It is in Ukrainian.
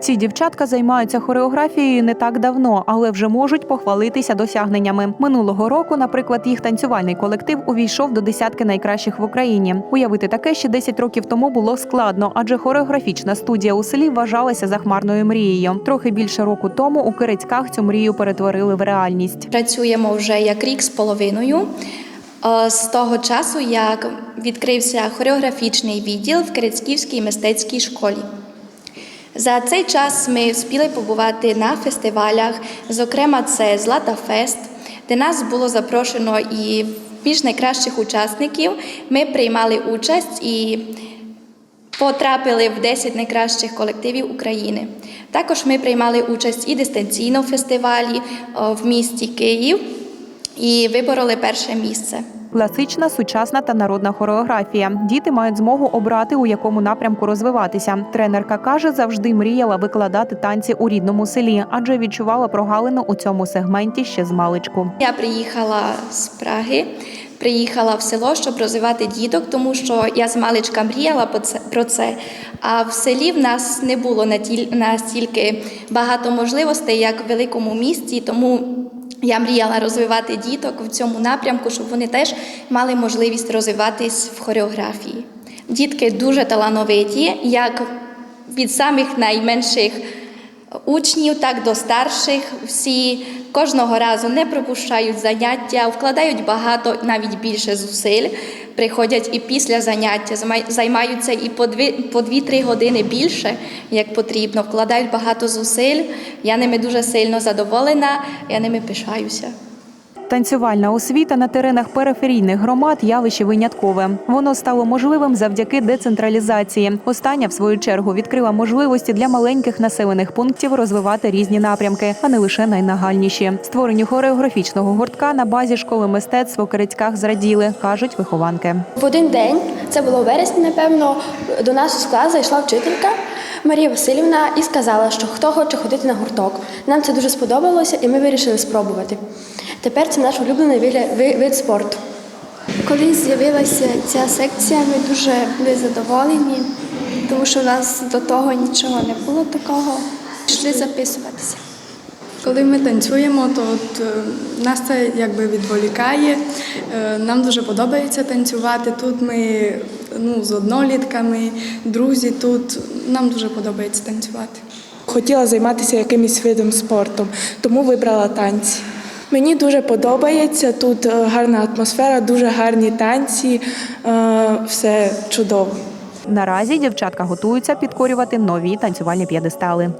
Ці дівчатка займаються хореографією не так давно, але вже можуть похвалитися досягненнями. Минулого року, наприклад, їх танцювальний колектив увійшов до десятки найкращих в Україні. Уявити таке ще 10 років тому було складно, адже хореографічна студія у селі вважалася захмарною мрією. Трохи більше року тому у Кирицьках цю мрію перетворили в реальність. Працюємо вже як рік з половиною. Е, З того часу, як відкрився хореографічний відділ в Кирицьківській мистецькій школі. За цей час ми встигли побувати на фестивалях, зокрема, це Злата Фест, де нас було запрошено і між найкращих учасників. Ми приймали участь і потрапили в 10 найкращих колективів України. Також ми приймали участь і дистанційно в фестивалі в місті Київ і вибороли перше місце. Класична, сучасна та народна хореографія. Діти мають змогу обрати, у якому напрямку розвиватися. Тренерка каже, завжди мріяла викладати танці у рідному селі, адже відчувала прогалину у цьому сегменті ще з маличку. Я приїхала з Праги, приїхала в село, щоб розвивати діток, тому що я з маличка мріяла про це. А в селі в нас не було настільки багато можливостей, як в великому місті, тому. Я мріяла розвивати діток в цьому напрямку, щоб вони теж мали можливість розвиватись в хореографії. Дітки дуже талановиті, як від самих найменших учнів, так до старших. Всі кожного разу не пропущають заняття, вкладають багато, навіть більше зусиль. Приходять і після заняття, займаються і по дві по дві-три години більше, як потрібно. Вкладають багато зусиль. Я ними дуже сильно задоволена, я ними пишаюся. Танцювальна освіта на теренах периферійних громад явище виняткове. Воно стало можливим завдяки децентралізації. Остання, в свою чергу, відкрила можливості для маленьких населених пунктів розвивати різні напрямки, а не лише найнагальніші. Створенню хореографічного гуртка на базі школи мистецтв у Кирицьках зраділи, кажуть вихованки. В один день, це було у вересні, напевно, до нас у склад зайшла вчителька Марія Васильівна і сказала, що хто хоче ходити на гурток. Нам це дуже сподобалося, і ми вирішили спробувати. Тепер це наш улюблений вид спорту. Коли з'явилася ця секція, ми дуже були задоволені, тому що у нас до того нічого не було такого. Пішли записуватися. Коли ми танцюємо, то от, е, нас це якби відволікає. Е, Нам дуже подобається танцювати. Тут ми ну, з однолітками, друзі тут. Нам дуже подобається танцювати. Хотіла займатися якимось видом спорту, тому вибрала танці. Мені дуже подобається тут е, гарна атмосфера, дуже гарні танці, е, все чудово. Наразі дівчатка готуються підкорювати нові танцювальні п'єдестали.